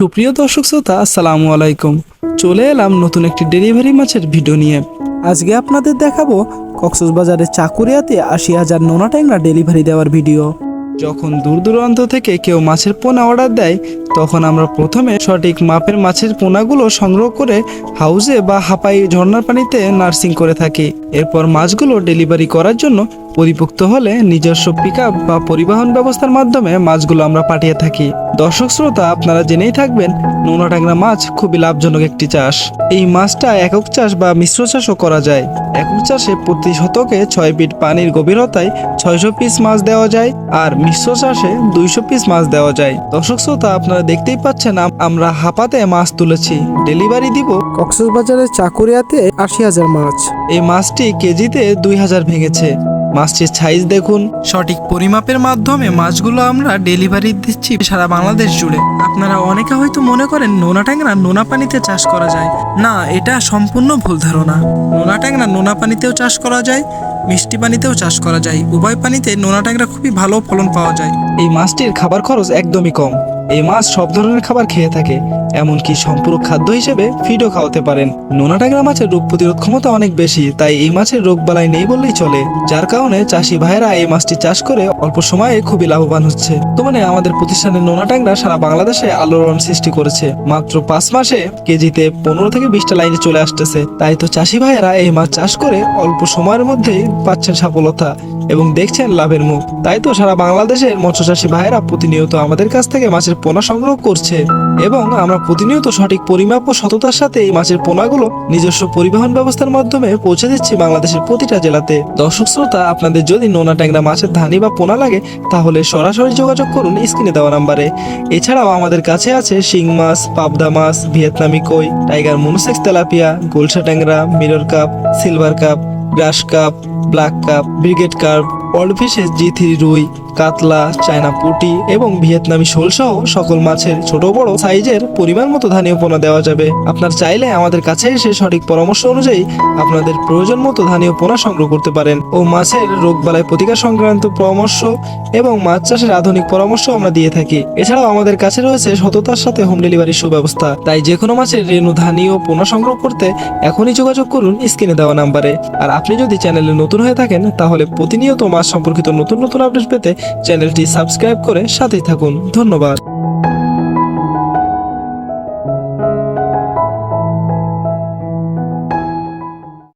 সুপ্রিয় দর্শক শ্রোতা, আসসালামু আলাইকুম। চলে এলাম নতুন একটি ডেলিভারি মাছের ভিডিও নিয়ে। আজকে আপনাদের দেখাবো কক্সবাজারের চাকুরিয়াতে আশি হাজার নোনা ট্যাংরা ডেলিভারি দেওয়ার ভিডিও। যখন দূর দূরান্ত থেকে কেউ মাছের পোনা অর্ডার দেয়, তখন আমরা প্রথমে সঠিক মাপের মাছের পোনাগুলো সংগ্রহ করে হাউজে বা হাপাই ঝর্ণার পানিতে নার্সিং করে থাকি। এরপর মাছগুলো ডেলিভারি করার জন্য পরিপুক্ত হলে নিজস্ব পিক বা পরিবহন ব্যবস্থার মাধ্যমে মাছগুলো আমরা পাঠিয়ে থাকি। দর্শক শ্রোতা, আপনারা জেনেই থাকবেন, নোনা ট্যাংরা মাছ খুবই লাভজনক একটি চাষ। এই মাছটা একক চাষ বা মিশ্র চাষও করা যায়। একক চাষে প্রতি শতকে ছয় ফিট পানির গভীরতায় ছয়শো পিস মাছ দেওয়া যায় আর মিশ্র চাষে দুইশো পিস মাছ দেওয়া যায়। দর্শক শ্রোতা, আপনারা দেখতেই পাচ্ছেন আমরা হাপাতে মাছ তুলেছি। ডেলিভারি দিব কক্সবাজারের চাকুরিয়াতে আশি হাজার মাছ। এই মাছটি কেজিতে দুই হাজার ভেঙেছে। মাছটির সাইজ দেখুন। সঠিক পরিমাপের মাধ্যমে মাছগুলো আমরা ডেলিভারি দিচ্ছি সারা বাংলাদেশ জুড়ে। আপনারা অনেকে হয়তো মনে করেন নোনা ট্যাংরা নোনা পানিতে চাষ করা যায়। না, এটা সম্পূর্ণ ভুল ধারণা। নোনা ট্যাংরা নোনা পানিতেও চাষ করা যায়। মিষ্টি পানিতেও চাষ করা যায়। উভয় পানিতে নোনা ট্যাংরা খুবই ভালো ফলন পাওয়া যায়। এই মাছটির খাবার খরচ একদমই কম। এই মাছ সব ধরনের খাবার খেয়ে থাকে। এমনকি সম্পূরক খাদ্য হিসেবে ফিডও খাওয়াতে পারেন। নোনা ট্যাংরা মাছের রোগ প্রতিরোধ ক্ষমতা অনেক বেশি, তাই এই মাছের রোগ বালাই নেই বললেই চলে। যার কারণে চাষি ভাইয়েরা এই মাছটি চাষ করে অল্প সময়ে খুবই লাভবান হচ্ছে। তো মানে আমাদের প্রতিষ্ঠানের নোনা ট্যাংরা সারা বাংলাদেশে আলোড়ন সৃষ্টি করেছে। মাত্র পাঁচ মাসে কেজিতে পনেরো থেকে বিশটা লাইনে চলে আসতেছে। তাই তো চাষি ভাইয়েরা এই মাছ চাষ করে অল্প সময়ের মধ্যেই পাচ্ছেন সফলতা এবং দেখছেন লাভের মুখ। তাই তো সারা বাংলাদেশের মৎস্য চাষী ভাইয়েরা প্রতিনিয়ত আমাদের কাছ থেকে মাছের পোনা সংগ্রহ করছে এবং আমরা প্রতিনিয়ত সঠিক পরিমাপ ও সততার সাথে এই মাছের পোনাগুলো নিজস্ব পরিবহন ব্যবস্থার মাধ্যমে পৌঁছে দিচ্ছি বাংলাদেশের প্রতিটা জেলাতে। দর্শক শ্রোতা, আপনাদের যদি নোনা ট্যাংরা মাছের ধানি বা পোনা লাগে, তাহলে সরাসরি যোগাযোগ করুন স্ক্রিনে দেওয়া নাম্বারে। এছাড়াও আমাদের কাছে আছে শিং মাছ, পাবদা মাছ, ভিয়েতনামি কই, টাইগার মনোসেক্স তেলাপিয়া গোলসা ট্যাংরা, mirror carp, silver carp grass carp black carp brigade carp world ফিশের G three রুই কাতলা, চায়না পুটি এবং ভিয়েতনামি শোল সহ সকল মাছের ছোট বড় সাইজের পরিমাণ মতো ধানীয় পোনা দেওয়া যাবে। আপনার চাইলে আমাদের কাছে এসে সঠিক পরামর্শ অনুযায়ী আপনাদের প্রয়োজন মতো ধানীয় পোনা সংগ্রহ করতে পারেন। ও মাছের রোগবালাই প্রতিকার সংক্রান্ত পরামর্শ এবং মাছ চাষের আধুনিক পরামর্শ আমরা দিয়ে থাকি। এছাড়াও আমাদের কাছে রয়েছে সততার সাথে হোম ডেলিভারির সুব্যবস্থা। তাই যে কোনো মাছের রেণু ধানীয় পোনা সংগ্রহ করতে এখনই যোগাযোগ করুন স্ক্রিনে দেওয়া নাম্বারে। আর আপনি যদি চ্যানেলে নতুন হয়ে থাকেন, তাহলে প্রতিনিয়ত মাছ সম্পর্কিত নতুন নতুন আপডেট পেতে চ্যানেলটি সাবস্ক্রাইব করে সাথেই থাকুন। ধন্যবাদ।